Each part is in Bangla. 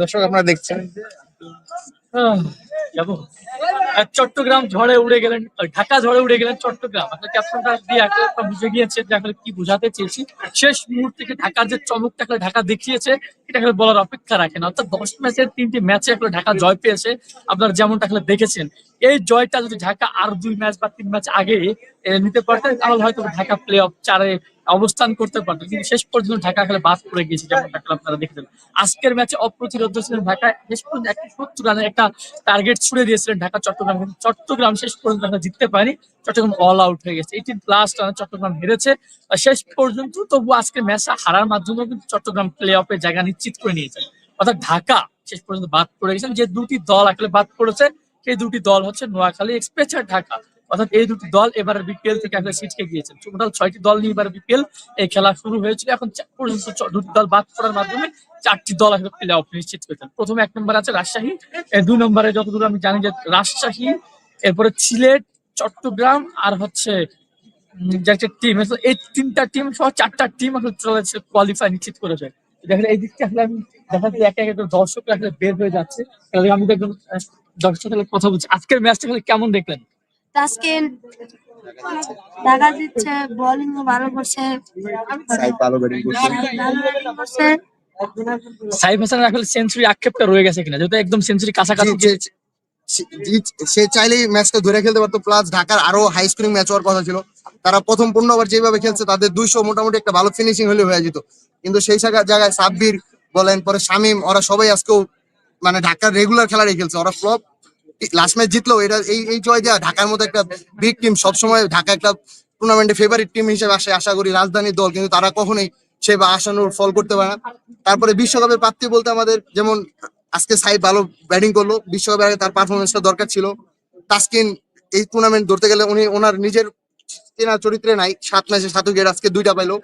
দর্শক আপনারা দেখছেন। চট্টগ্রাম ঝড়ে উড়ে গেলেন ঢাকা ঝড়ে উড়ে গেলেন চট্টগ্রাম। আপনার দিয়ে একটা বুঝে গিয়েছে যে কি বোঝাতে চেয়েছি। শেষ থেকে ঢাকার যে চমকটা ঢাকা দেখিয়েছে, এটা বলার অপেক্ষা রাখে না। অর্থাৎ দশ ম্যাচের তিনটি ম্যাচে ঢাকা জয় পেয়েছে। আপনারা যেমনটা দেখেছেন, এই জয়টা যদি ঢাকা আর দুই ম্যাচ বা তিন ম্যাচ আগে নিতে পারতেন, তাহলে হয়তো ঢাকা প্লে অফ চারে অবস্থান করতে পারতো কিন্তু শেষ পর্যন্ত ঢাকা আসলে বাদ পড়ে গিয়েছে, যেমনটা আপনারা দেখেছেন। আজকের ম্যাচে অপ্রতিরোধ ছিলেন ঢাকা শেষ পর্যন্ত একটি সত্তর রানের একটা টার্গেট ছুড়ে দিয়েছিলেন ঢাকা চট্টগ্রাম কিন্তু চট্টগ্রাম শেষ পর্যন্ত আমরা জিততে পারি চট্টগ্রাম অল আউট হয়ে গেছে। এইটিন প্লাস চট্টগ্রাম হেরেছে। আর শেষ পর্যন্ত তবু আজকে ম্যাচটা হারার মাধ্যমে কিন্তু চট্টগ্রাম প্লে অফের জায়গা নিশ্চিত করে নিয়েছে। অর্থাৎ ঢাকা শেষ পর্যন্ত বাদ পড়ে গেছেন যে দুটি দল আসলে বাদ পড়েছে, সেই দুটি দল হচ্ছে নোয়াখালী এক্সপ্রেস আর ঢাকা। অর্থাৎ এই দুটি দল এবার বিপিএল থেকে আসলে সিটকে গিয়েছে। টোটাল ছয়টি দল নিয়ে এবার বিপিএল এই খেলা শুরু হয়েছিল। এখন পর্যন্ত দুটি দল বাদ পড়ার মাধ্যমে চারটি দল আসলে প্লে অফ নিশ্চিত করেছেন প্রথমে এক নম্বরে আছে রাজশাহী। দুই নম্বরে যতদূর আমি জানি যে রাজশাহী এরপরে সিলেট চট্টগ্রাম আর হচ্ছে যে একটা টিম এই তিনটা টিম সহ চারটা টিম আসলে কোয়ালিফাই নিশ্চিত করেছে। দেখেন এই দিকটা আসলে আমি দেখা যাচ্ছে এক এক দর্শক আসলে বের হয়ে যাচ্ছে। আমি তো আহ, দর্শকের কথা বলছি। আজকের ম্যাচটা কেমন দেখলেন? তাস্কিন ঢাকা দিচ্ছে বোলিং ভালো করছে। সাইড ভালো ব্যাটিং করছে। ভালো batting করছে। সাইফ হাসানের আসলে সেঞ্চুরি আক্ষেপটা রয়ে গেছে কিনা? যেহেতু একদম সেঞ্চুরি কাছাকাছি সে- চাইলেই ম্যাচটা ধরে খেলতে পারতো। প্লাস ঢাকার আরও হাই স্কোরিং ম্যাচ হওয়ার কথা ছিল। তারা প্রথম পূর্ণ ওভার যেভাবে খেলছে তাদের দুইশো মোটামুটি একটা ভালো ফিনিশিং হলে হয়ে যেত। কিন্তু সেই জায়গায় সাব্বির বলেন পরে শামিম ওরা সবাই আজকেও মানে ঢাকার রেগুলার খেলারই খেলছে। ওরা ফ্লপ লাস্ট ম্যাচ জিতলো, এটা এই এই জয় দেওয়া ঢাকার মতো একটা বিগ টিম সবসময় ঢাকা একটা টুর্নামেন্টে ফেভারিট টিম হিসেবে আসে, আশা করি রাজধানীর দল, কিন্তু তারা কখনোই সে বা আশানুর ফল করতে পারে না। তারপরে বিশ্বকাপের প্রাপ্তি বলতে আমাদের যেমন আজকে সাইড ভালো ব্যাটিং করল, বিশ্বকাপের আগে তার পারফরমেন্সটা দরকার ছিল। তাসকিন এই টুর্নামেন্ট ধরতে গেলে উনি, ওনার নিজের চেনা চরিত্রে নাই, সাত ম্যাচে সাত উইকেট আজকে দুইটা পাইলো।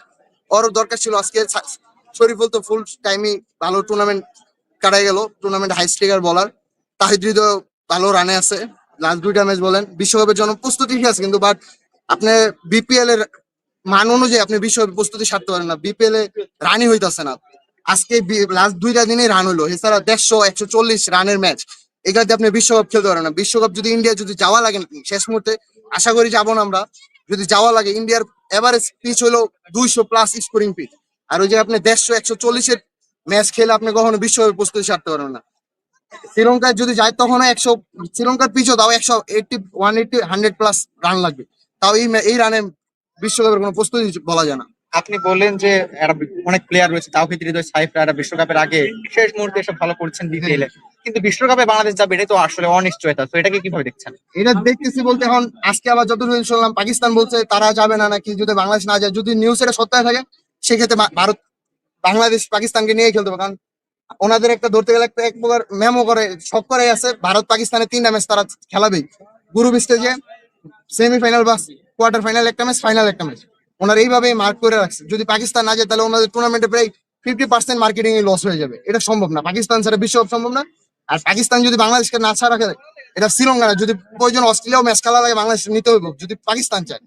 ওরও দরকার ছিল আজকে শরীফুল তো ফুল টাইমই ভালো টুর্নামেন্ট কাটাই গেল টুর্নামেন্ট হাই স্ট্রিকার বলার তাহিদ ভালো রানে আছে লাস্ট দুইটা ম্যাচ বলেন, বিশ্বকাপের জন্য প্রস্তুতি ঠিক আছে, কিন্তু বাট আপনি বিপিএল এর মান অনুযায়ী আপনি বিশ্বকাপে প্রস্তুতি সারতে পারেন না। বিপিএল এ রানই হইতেছে না। আজকে লাস্ট দুইটা দিনে রান হইল। এছাড়া দেড়শো, একশো চল্লিশ রানের ম্যাচ এগুলাতে আপনি বিশ্বকাপ খেলতে পারেন না। বিশ্বকাপ যদি ইন্ডিয়া যদি যাওয়া লাগে, শেষ মুহূর্তে আশা করি যাব না আমরা। যদি যাওয়া লাগে ইন্ডিয়ার এভারেজ পিচ হলো দুইশো প্লাস স্কোরিং পিচ আর ওই যে আপনি দেড়শো, একশো চল্লিশের ম্যাচ খেলে আপনি কখনো বিশ্বকাপে প্রস্তুতি সারতে পারবেন না। শ্রীলঙ্কায় যদি যায় তখন একশো শ্রীলঙ্কার পিছও তাও একশো eighty one eighty hundred plus run লাগবে। তাও এই এই রানে বিশ্বকাপের কোনো প্রস্তুতি বলা যায় না। আপনি বললেন যে অনেক প্লেয়ার রয়েছে তাওহিদ হৃদয় সাইফরা বিশ্বকাপের আগে শেষ মুহূর্তে এসব ভালো করছেন বিপিএল এ। কিন্তু বিশ্বকাপে বাংলাদেশ যাবে এটা তো আসলে অনিশ্চয়তা। তো এটাকে কীভাবে দেখছেন? এটা দেখতেছি বলতে এখন আজকে আবার যতটুকু শুনলাম পাকিস্তান বলছে তারা যাবে না নাকি যদি বাংলাদেশ না যায় যদি নিউজ এটা সত্য হয়ে থাকে সেক্ষেত্রে ভারত বাংলাদেশ পাকিস্তানকে নিয়ে খেলতে হবে। কারণ ওনাদের একটা ধরতে গেলে একটা এক প্রকার মেমো করে শখ করে আছে, ভারত পাকিস্তানের তিনটা ম্যাচ তারা খেলাবেই। গ্রুপ স্টেজে সেমিফাইনাল বা কোয়ার্টার ফাইনাল একটা ম্যাচ ফাইনাল একটা ম্যাচ ওনারা এইভাবেই মার্ক করে রাখছে। যদি পাকিস্তান না যায়, তাহলে ওনাদের টুর্নামেন্টে প্রায় ফিফটি পার্সেন্ট মার্কেটিং এ লস হয়ে যাবে। এটা সম্ভব না। পাকিস্তান ছাড়া বিশ্বকাপ সম্ভব না। আর পাকিস্তান যদি বাংলাদেশকে না ছাড়া খেলে, এটা শ্রীলঙ্কা যদি প্রয়োজন অস্ট্রেলিয়াও ম্যাচ খেলা লাগে, বাংলাদেশ নিতে হইব। যদি পাকিস্তান চায়।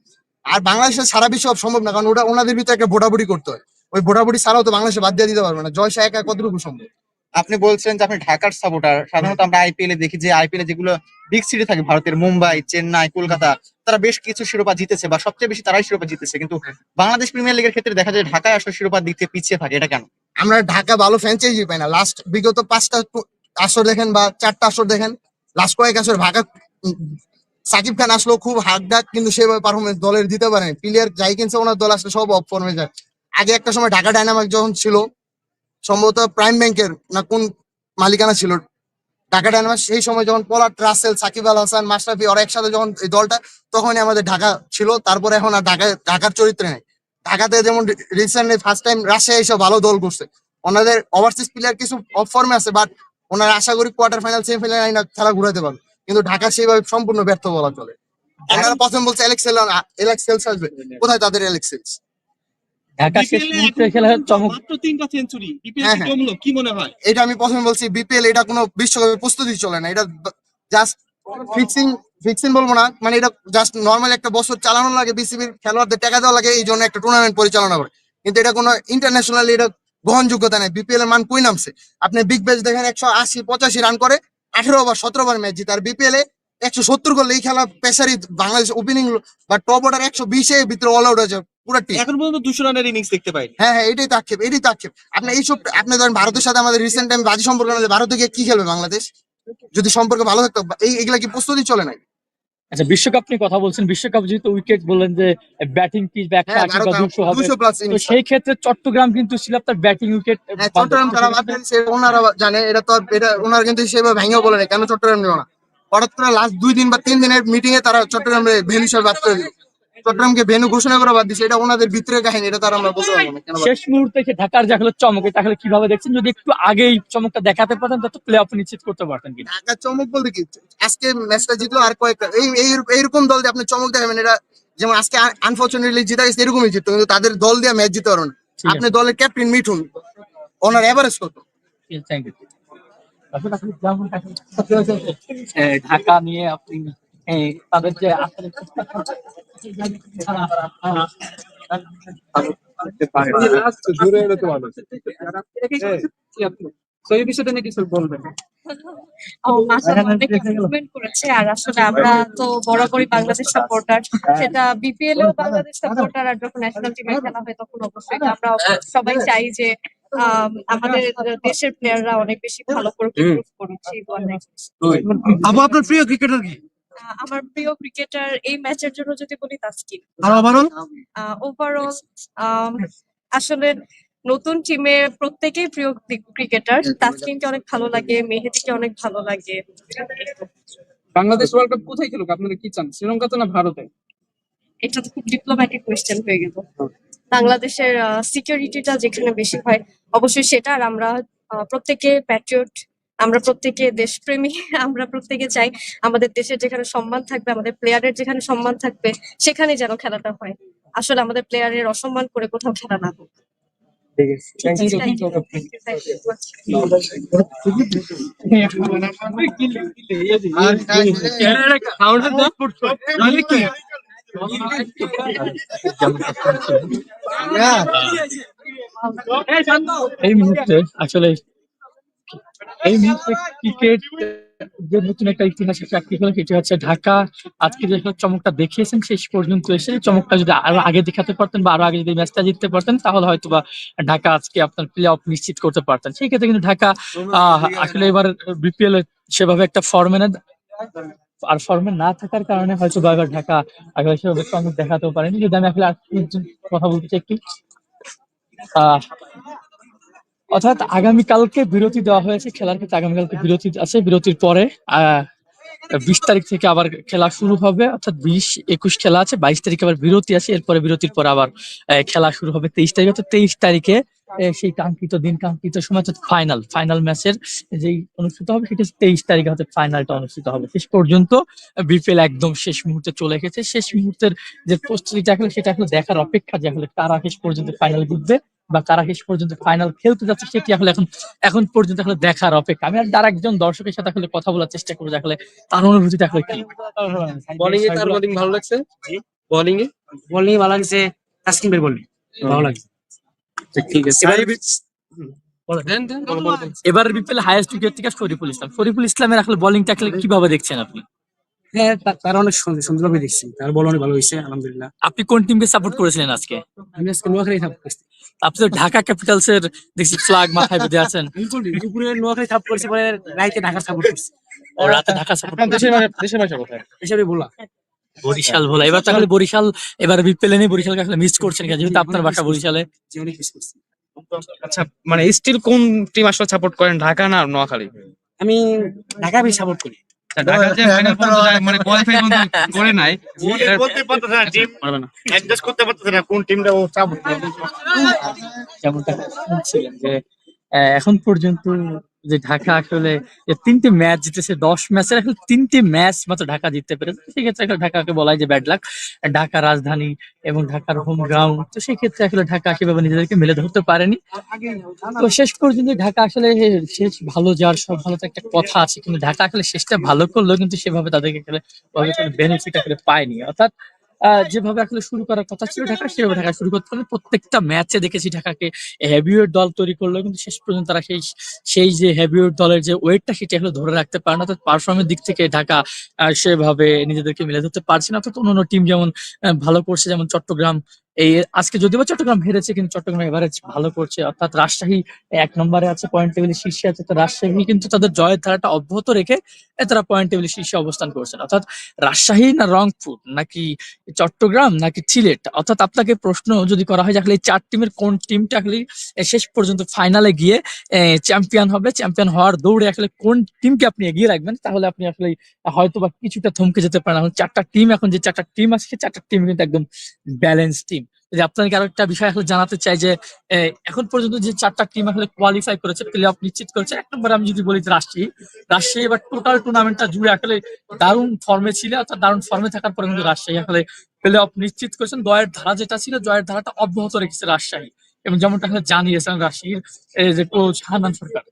আর বাংলাদেশের সারা বিশ্বকাপ সম্ভব না, কারণ ওটা, ওনাদের ভিতরে একটা ভোটাভুটি করতে হয়। ওই ভোটাভুটি ছাড়াও তো বাংলাদেশে বাদ দিয়ে দিতে পারবে না। জয় শাহ একা কতটুকু সম্ভব? আপনি বলছেন যে আপনি ঢাকার সাপোর্টার সাধারণত আমরা আইপিএল এ দেখি যে আইপিএল এ যেগুলো বিগ সিটি থাকে ভারতের মুম্বাই চেন্নাই কলকাতা তারা বেশ কিছু শিরোপা জিতেছে বা সবচেয়ে বেশি তারাই শিরোপা জিতেছে। কিন্তু বাংলাদেশ প্রিমিয়ার লিগের ক্ষেত্রে দেখা যায় ঢাকায় আসলে শিরোপার দিক থেকে পিছিয়ে থাকে। এটা কেন? আমরা ঢাকা ভালো ফ্র্যাঞ্চাইজি পাই না। লাস্ট বিগত পাঁচটা আসর দেখেন বা চারটা আসর দেখেন লাস্ট কয়েক আসর ঢাকা সাকিব খান আসলো খুব হাক ডাক কিন্তু সেভাবে পারফরমেন্স দলের দিতে পারেন। প্লেয়ার যাই কিনছে ওনার দল আসলে সব অফ ফর্মে যায়। আগে একটা সময় ঢাকা ডায়নামিক যখন ছিল সম্ভবত প্রাইম ব্যাংকের না কোন মালিকানা ছিল ঢাকা ডায়নামিক সেই সময় যখন পলাট রাসেল সাকিব আল হাসান মাশরাফি ওরা একসাথে যখন এই দলটা তখনই আমাদের ঢাকা ছিল তারপরে এখন আর ঢাকা ঢাকার চরিত্রে নেই। ঢাকাতে যেমন রিসেন্টলি ফার্স্ট টাইম রাশিয়া এসব ভালো দল করছে। ওনাদের ওভারসিজ প্লেয়ার কিছু অফ ফর্মে আছে বাট ওনারা আশা করি কোয়ার্টার ফাইনাল সেমিফাইনাল খেলা ঘুরাতে পারবে। কিন্তু ঢাকা সেইভাবে সম্পূর্ণ ব্যর্থ বলা চলে। ওনারা প্রথম বলছে এলেক্সেল এলেক্সেলস আসবে। কোথায় তাদের এলেক্সেলস ঢাকা শেষ BPL এ মুহূর্তে এখন খেলা চমক মাত্র তিনটা সেঞ্চুরি বিপিএল হ্যাঁ, হ্যাঁ। কমলো কি মনে হয়? এটা আমি প্রথমে বলছি বিপিএল এটা কোনো বিশ্বকাপের প্রস্তুতি চলে না। এটা জাস্ট ফিক্সিং ফিক্সিং বলব না মানে এটা জাস্ট নর্মাল একটা বছর চালানো লাগে বিসিবির খেলোয়াড়দের টাকা দেওয়া লাগে এই জন্য একটা টুর্নামেন্ট পরিচালনা করে। কিন্তু এটা কোনো ইন্টারন্যাশনাল এটা গ্রহণযোগ্যতা নেই। বিপিএল এর মান কই নামছে? আপনি বিগ ব্যাচ দেখেন একশো আশি পঁচাশি রান করে আঠেরো ওভার সতেরো ওভার ম্যাচ জিতে। আর বিপিএল এ একশো সত্তর করলে এই খেলা পেসারি বাংলাদেশ ওপেনিং বা টপ অর্ডার একশো বিশে ভিতরে অল আউট হয়েছে। পুরো টিম এখন পর্যন্ত দুশো রানের ইনিংস দেখতে পাইনি। হ্যাঁ হ্যাঁ এটাই তো আক্ষেপ এটাই তো আক্ষেপ আপনি এইসব আপনি ধরেন ভারতের সাথে আমাদের রিসেন্ট টাইম বাজি সম্পর্ক না ভারতে গিয়ে কি খেলবে বাংলাদেশ? যদি সম্পর্ক ভালো থাকতো এই এগুলা কি প্রস্তুতি চলে নাই আচ্ছা বিশ্বকাপ নিয়ে কথা বলছেন। বিশ্বকাপ যেহেতু উইকেট বললেন যে ব্যাটিং পিচ বা একশো আশি বা দুশো হবে। তো সেই ক্ষেত্রে চট্টগ্রাম কিন্তু ছিল ব্যাটিং উইকেট হ্যাঁ চট্টগ্রাম তারা ওনারা জানে এটা তো এটা ওনারা কিন্তু সেভাবে ভেঙেও বলে না কেন চট্টগ্রাম নিও না? হঠাৎ করে লাস্ট দুই দিন বা তিন দিনের মিটিং এ তারা চট্টগ্রাম ভেনু হিসেবে বাদ করে দিল। চট্টগ্রামকে ভেনু ঘোষণা করে বাদ দিছে এটা ওনাদের ভিতরে কাহিনী এটা তারা আমরা বলতে পারব না কেন শেষ মুহূর্তে ঢাকার যে চমক এটা আসলে কীভাবে দেখছেন? যদি একটু আগেই চমকটা দেখাতে পারতেন প্লে অফ নিশ্চিত করতে পারতেন চমক বলতে কি আজকে ম্যাচটা জিতলো আর কয়েকটা এই এই- এইরকম দল দিয়ে আপনি চমক দেখাবেন এটা যেমন আজকে আনফর্চুনেটলি জিতা গেছে এরকমই জিততো কিন্তু তাদের দল দিয়ে ম্যাচ জিতে পারবেন না। আপনি দলের ক্যাপ্টেন মিঠুন ওনার এভারেজ কত? থ্যাংক ইউ ঢাকা নিয়ে আপনি এ, তাদের যে এই কিছু বলবেন আর আসলে আমরা তো বাংলাদেশ সাপোর্টার সেটা বিপিএল বাংলাদেশ সাপোর্টার আর যখন টিমে খেলা হয় তখন অবশ্যই আমরা সবাই চাই যে আম, আমাদের দেশের প্লেয়াররা অনেক বেশি ভালো করে করেছে আপনার প্রিয় ক্রিকেটার কি? আমার প্রিয় ক্রিকেটার এই ম্যাচের জন্য যদি বলি তাসকিন। আর ওভারঅল ওভারঅল আসলে নতুন টিমে প্রত্যেকেই প্রিয় ক্রিকেটার তাসকিনকে অনেক ভালো লাগে মেহেদিকে অনেক ভালো লাগে। বাংলাদেশ ওয়ার্ল্ড কাপ কোথায় খেলুক? আপনারা কি চান শ্রীলঙ্কাতে না ভারতে? এটা তো খুব ডিপ্লোম্যাটিক কোয়েশ্চেন হয়ে গেল। বাংলাদেশের সিকিউরিটিটা যেখানে বেশি হয় অবশ্যই সেটা। আর আমরা আহ, প্রত্যেকে প্যাট্রিয়ট আমরা প্রত্যেকে দেশপ্রেমী আমরা প্রত্যেকে চাই আমাদের দেশের যেখানে সম্মান থাকবে আমাদের প্লেয়ারের যেখানে সম্মান থাকবে সেখানে যেন খেলাটা হয়। আসলে আমাদের প্লেয়ারের অসম্মান করে কোথাও খেলা না হোক. এই মুহূর্তে আসলে এই মুহূর্তে ক্রিকেট যে নতুন একটা ইতিহাসের চাকরি হলো, সেটি হচ্ছে ঢাকা। আজকে যে চমকটা দেখিয়েছেন, শেষ পর্যন্ত এসে চমকটা যদি আরও আগে দেখাতে পারতেন বা আরও আগে যদি ম্যাচটা জিততে পারতেন, তাহলে হয়তো বা ঢাকা আজকে আপনার প্লে অফ নিশ্চিত করতে পারতেন। সেই ক্ষেত্রে কিন্তু ঢাকা আসলে এবার বিপিএল সেভাবে একটা ফর্মে না আর ফর্মে না থাকার কারণে হয়তো বা এবার ঢাকা আসলে সেভাবে চমক দেখাতেও পারেনি। যদি আমি আসলে কথা বলতে চাই একটু, আহ অর্থাৎ আগামীকালকে বিরতি দেওয়া হয়েছে, খেলার ক্ষেত্রে আগামীকালকে বিরতি আছে, বিরতির পরে বিশ তারিখ থেকে আবার খেলা শুরু হবে, অর্থাৎ বিশ, একুশ খেলা আছে, বাইশ তারিখে আবার বিরতি আছে এরপরে বিরতির পর আবার খেলা শুরু হবে তেইশ তারিখ তো তেইশ তারিখে সেই কাঙ্ক্ষিত দিন, কাঙ্ক্ষিত সময়, অর্থাৎ ফাইনাল ফাইনাল ম্যাচের যেই অনুষ্ঠিত হবে, সেটা তেইশ তারিখে হচ্ছে ফাইনালটা অনুষ্ঠিত হবে। শেষ পর্যন্ত বিপিএল একদম শেষ মুহূর্তে চলে গেছে শেষ মুহূর্তের যে প্রস্তুতিটা এখন, সেটা এখন দেখার অপেক্ষা যে কারা শেষ পর্যন্ত ফাইনাল জিতবে বা কারা শেষ পর্যন্ত ফাইনাল খেলতে যাচ্ছে সেটি আসলে এখন এখন পর্যন্ত আসলে দেখার অপেক্ষা। আমি আর একজন দর্শকের সাথে আসলে কথা বলার চেষ্টা করব আসলে তার অনুভূতিটা আসলে কি। বোলিং এ তার বোলিং ভালো লাগছে? বোলিং এ বোলিং ভালো লাগছে। তাসকিন ভাই বললি ভালো লাগছে। ঠিক আছে। দেন দেন এবার বিপিএল হাইয়েস্ট উইকেট থেকে শরীফুল ইসলাম। শরীফুল ইসলামের আসলে বোলিংটা আসলে কীভাবে দেখছেন আপনি? হ্যাঁ তার অনেক সুন্দর সুন্দরভাবে দেখছি। তার বল অনেক ভালো হয়েছে আলহামদুলিল্লাহ। আপনি কোন টিমকে সাপোর্ট করেছিলেন আজকে? আমি আজকে নোয়াখালী থাপ করছি। আপনি তো ঢাকা ক্যাপিটালস এর দেখছি ফ্ল্যাগ মাথায় বেঁধে আছেন। দুপুরে নোয়াখালী থাপ করছি পরে রাইতে ঢাকা সাপোর্ট করছি। ও রাতে ঢাকা সাপোর্ট দেশের দেশের ভাষা কোথায়? হিসাবে বললাম বরিশাল ভোলা। এবার তাহলে বরিশাল এবার বিপিএল নিয়ে বরিশালকে আসলে মিস করছেন? যেহেতু আপনার বাসা বরিশালে। অনেক মিস করছি। আচ্ছা মানে স্টিল কোন টিম আসলে সাপোর্ট করেন ঢাকা না নোয়াখালী? আমি ঢাকা সাপোর্ট করি। আচ্ছা, পারতেছে না পর্যন্ত যায়, মানে কোয়ালিফাই পর্যন্ত করে নাই। পারবে না। যেমনটা যে আহ, এখন পর্যন্ত যে ঢাকা আসলে তিনটে ম্যাচ জিতেছে, দশ ম্যাচের আসলে তিনটি ম্যাচ মাত্র ঢাকা জিততে পেরেছে। সেক্ষেত্রে আসলে ঢাকাকে বলা যে ব্যাড লাক ঢাকা রাজধানী এবং ঢাকার হোম গ্রাউন্ড তো সেই ক্ষেত্রে আসলে ঢাকা সেভাবে নিজেদেরকে মেলে ধরতে পারেনি। তো শেষ পর্যন্ত ঢাকা আসলে শেষ ভালো যাওয়ার সব ভালো তো একটা কথা আছে। কিন্তু ঢাকা আসলে শেষটা ভালো করলেও কিন্তু সেভাবে তাদেরকে বেনিফিট আসলে পায়নি। অর্থাৎ যেভাবে আসলে শুরু করার কথা ছিল ঢাকা, সেভাবে ঢাকা শুরু করতে পারে প্রত্যেকটা ম্যাচে দেখেছি ঢাকাকে হেভিওয়েট দল তৈরি করল, কিন্তু শেষ পর্যন্ত তারা সেই সেই যে হেভিওয়েট দলের যে ওয়েটটা সেটা আসলে ধরে রাখতে পারে না। অর্থাৎ পারফর্মের দিক থেকে ঢাকা সেভাবে নিজেদেরকে মিলে ধরতে পারছে না। অর্থাৎ অন্য টিম যেমন ভালো করছে, যেমন চট্টগ্রাম এই আজকে যদিও বা চট্টগ্রাম হেরেছে, কিন্তু চট্টগ্রাম এভারেজ ভালো করছে। অর্থাৎ রাজশাহী এক নম্বরে আছে পয়েন্ট টেবিলের শীর্ষে আছে, তো রাজশাহী কিন্তু তাদের জয়ের ধারাটা অব্যাহত রেখে তারা পয়েন্ট টেবিলের শীর্ষে অবস্থান করছেন। অর্থাৎ রাজশাহী না রংপুর, নাকি চট্টগ্রাম, নাকি সিলেট? অর্থাৎ আপনাকে প্রশ্ন যদি করা হয় আসলে এই চার টিমের কোন টিমটা আসলে শেষ পর্যন্ত ফাইনালে গিয়ে চ্যাম্পিয়ন হবে চ্যাম্পিয়ন হওয়ার দৌড়ে আসলে কোন টিমকে আপনি এগিয়ে রাখবেন? তাহলে আপনি আসলে হয়তো বা কিছুটা থমকে যেতে পারেন। এখন চারটা টিম এখন যে চারটা টিম আছে চারটা টিম কিন্তু একদম ব্যালেন্স টিম যদি আপনাকে আরও একটা বিষয় আসলে জানাতে চাই যে এখন পর্যন্ত যে চারটা টিম আসলে কোয়ালিফাই করেছে প্লে অফ নিশ্চিত করেছে, এক নম্বরে আমি যদি বলি যে রাজশাহী। রাজশাহী এবার টোটাল টুর্নামেন্টটা জুড়ে আসলে দারুণ ফর্মে ছিল, অর্থাৎ দারুণ ফর্মে থাকার পরে কিন্তু রাজশাহী আসলে প্লে অফ নিশ্চিত করেছেন জয়ের ধারা যেটা ছিল, জয়ের ধারাটা অব্যাহত রেখেছে রাজশাহী। এবং যেমনটা আসলে জানিয়েছেন এই যে কোচ হান্নান সরকার।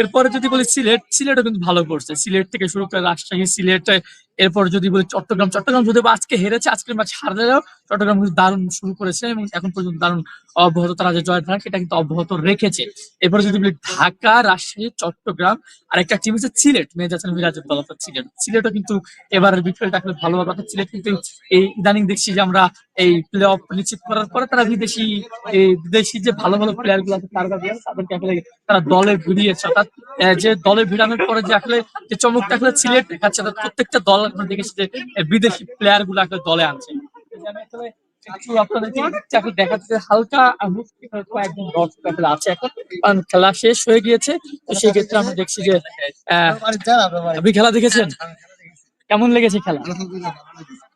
এরপরে যদি বলি সিলেট, সিলেটও কিন্তু ভালো করছে। সিলেট থেকে শুরু করে রাজশাহী, সিলেট এরপর যদি বলি চট্টগ্রাম চট্টগ্রাম যদি আজকে হেরেছে, আজকের ম্যাচ হারলেও চট্টগ্রাম কিন্তু দারুণ শুরু করেছে এবং এখন পর্যন্ত দারুণ অব্যাহত তারা যে জয় ধারা সেটা কিন্তু অব্যাহত রেখেছে। এরপর যদি বলি ঢাকা, রাজশাহী, চট্টগ্রাম আর একটা টিম হচ্ছে সিলেট, মেয়ে যাচ্ছেন মিরাজের দল, অর্থাৎ সিলেট। সিলেটও কিন্তু এবারের বিপিএলটা আসলে ভালোভাবে অর্থাৎ সিলেট কিন্তু এই ইদানিং দেখছি যে আমরা এই প্লে অফ নিশ্চিত করার পরে তারা বিদেশি, এই বিদেশি যে ভালো ভালো প্লেয়ারগুলো আছে দিয়ে তাদেরকে আসলে তারা দলে ভিড়িয়েছে, অর্থাৎ যে দলে ভিড়ানোর পরে যে আসলে যে চমকটা আসলে সিলেট দেখাচ্ছে প্রত্যেকটা দল আমরা দেখেছি যে বিদেশি প্লেয়ারগুলো আসলে দলে আনছে। এই যে আমি আসলে একটু আপনাদেরকে চাকরি দেখাচ্ছে হালকা একদম দর্শক আছে এখন। কারণ খেলা শেষ হয়ে গিয়েছে তো সেই ক্ষেত্রে আমরা দেখছি যে আপনি খেলা দেখেছেন? কেমন লেগেছে খেলা?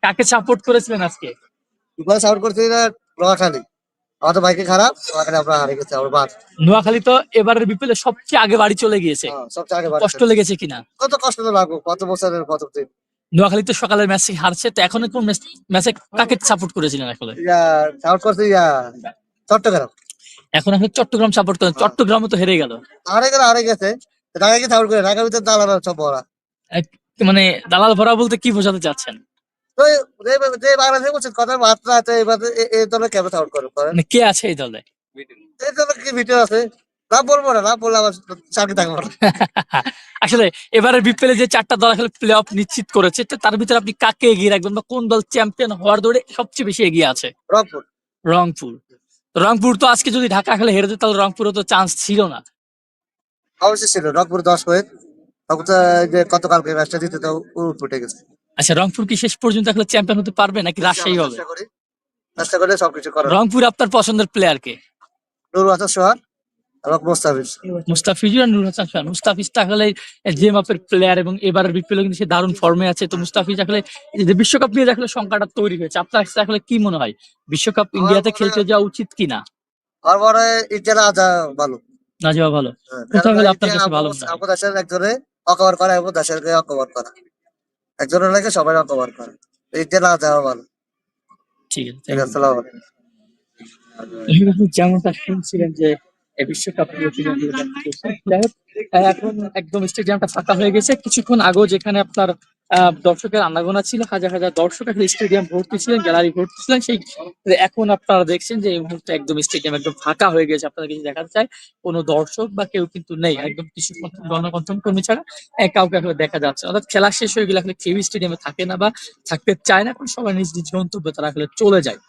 কাকে সাপোর্ট করেছিলেন আজকে? না নোয়াখালী। খারাপ নোয়াখালী আমরা হারে গেছে আমার বাদ। নোয়াখালী তো এবারের বিপিএলে সবচেয়ে আগে বাড়ি চলে গিয়েছে। হ্যাঁ, সবচেয়ে আগে কষ্ট লেগেছে কিনা? কত কষ্ট তো লাগবো কত বছরের কত দিন। নোয়াখালী তো সকালের ম্যাচে হারছে তো এখন কোন ম্যাচে কাকে সাপোর্ট করেছিলেন আসলে? করছি চট্টগ্রাম। এখন আসলে চট্টগ্রাম সাপোর্ট করেন চট্টগ্রামও তো হেরে গেল। হারে গেলে হারে গেছে ঢাকা কি সাউন্ড করে ঢাকার ভিতরে দালাল সব বড়া মানে দালাল ভরা বলতে কি বোঝাতে চাচ্ছেন? তো যে বাংলাদেশে বলছে কথা মাত্রা আছে এবার এই দলে কেমন সাউন্ড করে মানে কে আছে এই দলে? এই দলে কি ভিডিও আছে? না বলব না না বললে আবার চাকরি থাকব না। আসলে এবারের বিপিএলে যে চারটা দল আসলে প্লে অফ নিশ্চিত করেছে তার ভিতরে আপনি কাকে এগিয়ে রাখবেন বা কোন দল চ্যাম্পিয়ন হওয়ার দৌড়ে সবচেয়ে বেশি এগিয়ে আছে? রংপুর। রংপুর। তো রংপুর তো আজকে যদি ঢাকা খেলে হেরে যেত তাহলে রংপুরও তো চান্স ছিল না। অবশ্যই ছিল রংপুর দশ হয়ে রংপুর তো যে গতকালকে ম্যাচটা জিতে তো ফুটে গেছে। আচ্ছা রংপুর কি শেষ পর্যন্ত আসলে চ্যাম্পিয়ন হতে পারবে নাকি রাজশাহী হবে? চেষ্টা করি করে সবকিছু করার। রংপুর আপনার পছন্দের প্লেয়ার কে? নুরুল হাসান সোহান। মোস্তাফিজ। মুস্তাফিজুর আর নুর হাসান মুস্তাফিজ আসলে যে মাপের প্লেয়ার এবং এবারের বিপিএল কিন্তু সে দারুণ ফর্মে আছে। তো মুস্তাফিজ আসলে যে বিশ্বকাপ নিয়ে আসলে সংখ্যাটা তৈরি হয়েছে আপনার কাছে আসলে কি মনে হয়? বিশ্বকাপ ইন্ডিয়াতে খেলতে যাওয়া উচিত কিনা? আর পরে ভালো না যাওয়া ভালো। হ্যাঁ, কোথাও আপনার কাছে ভালো আপু-? আপু দেশের একজনে অকবার করা এবং অকবার করা। একজনের লাগে সবাই করে। আজা ভালো। ঠিক আছে ঠিক আসসালামু আলাইকুম। যেমনটা শুনছিলেন যে এই বিশ্বকাপ যাই হোক, এখন একদম স্টেডিয়ামটা ফাঁকা হয়ে গেছে। কিছুক্ষণ আগেও যেখানে আপনার দর্শকের আনাগোনা ছিল হাজার হাজার দর্শক এখন স্টেডিয়াম ভর্তি ছিলেন গ্যালারি ভর্তি ছিলেন। সেই এখন আপনারা দেখছেন যে এই মুহূর্তে একদম স্টেডিয়াম একদম ফাঁকা হয়ে গেছে। আপনারা কিছু দেখাতে চাই কোনো দর্শক বা কেউ কিন্তু নেই। একদম কিছু গণমাধ্যম কর্মী ছাড়া কাউকে আসলে দেখা যাচ্ছে অর্থাৎ খেলা শেষ হয়ে গেলে আসলে কেউ স্টেডিয়ামে থাকে না বা থাকতে চায় না এখন সবাই নিজ নিজ গন্তব্যে তারা আসলে চলে যায়।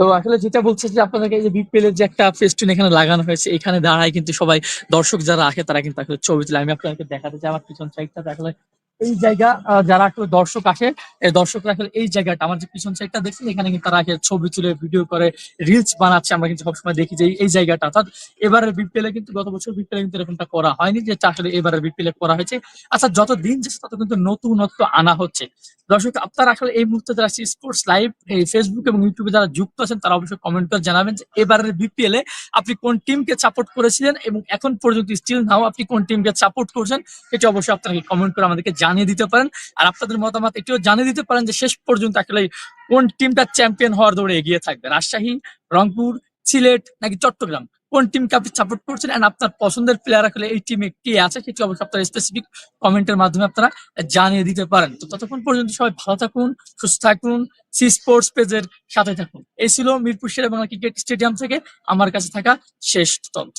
তো আসলে যেটা বলছে যে আপনাদেরকে এই যে বিপিএল এর যে একটা ফেস্টুন এখানে লাগানো হয়েছে, এখানে দাঁড়ায় কিন্তু সবাই দর্শক যারা আসে তারা কিন্তু আসলে ছবি তুলে। আমি আপনাদেরকে দেখাতে চাই, আমার পিছন সাইডটা আসলে এই জায়গা যারা দর্শক আসে দর্শকরা আসলে এই জায়গাটা, আমার যে পিছন সাইডটা দেখছেন, এখানে কিন্তু তারা ছবি তুলে ভিডিও করে রিলস বানাচ্ছে। আমরা কিন্তু সবসময় দেখি যে এই- জায়গাটা, অর্থাৎ এবারের বিপিএল এ কিন্তু গত বছর বিপিএল কিন্তু এরকমটা করা হয়নি, যে আসলে এবারের বিপিএল এ করা হয়েছে। আচ্ছা যত দিন যাচ্ছে, তত কিন্তু নতুনত্ব আনা হচ্ছে। দর্শক, আপনারা আসলে এই মুহূর্তে যারা স্পোর্টস লাইভ এই ফেসবুক এবং ইউটিউবে যারা যুক্ত আছেন, তারা অবশ্যই কমেন্ট করে জানাবেন যে এবারের বিপিএল এ আপনি কোন টিমকে সাপোর্ট করেছিলেন এবং এখন পর্যন্ত স্টিল নাও আপনি কোন টিমকে সাপোর্ট করছেন, সেটা অবশ্যই আপনাকে কমেন্ট করে আমাদেরকে জানিয়ে দিতে পারেন। আর আপনাদের মতামত এটিও জানিয়ে দিতে পারেন যে শেষ পর্যন্ত আসলে কোন টিমটা চ্যাম্পিয়ন হওয়ার দৌড়ে এগিয়ে থাকবে। রাজশাহী, রংপুর, সিলেট নাকি চট্টগ্রাম, কোন টিমকে আপনি সাপোর্ট করছেন এন্ড আপনার পছন্দের প্লেয়ার আসলে এই টিমে কে আছে সেটি অবশ্যই আপনারা স্পেসিফিক কমেন্টের মাধ্যমে আপনারা জানিয়ে দিতে পারেন। তো ততক্ষণ পর্যন্ত সবাই ভালো থাকুন, সুস্থ থাকুন সি স্পোর্টস পেজের সাথে থাকুন। এই ছিল মিরপুর শেরে বাংলা ক্রিকেট স্টেডিয়াম থেকে আমার কাছে থাকা শেষ তথ্য।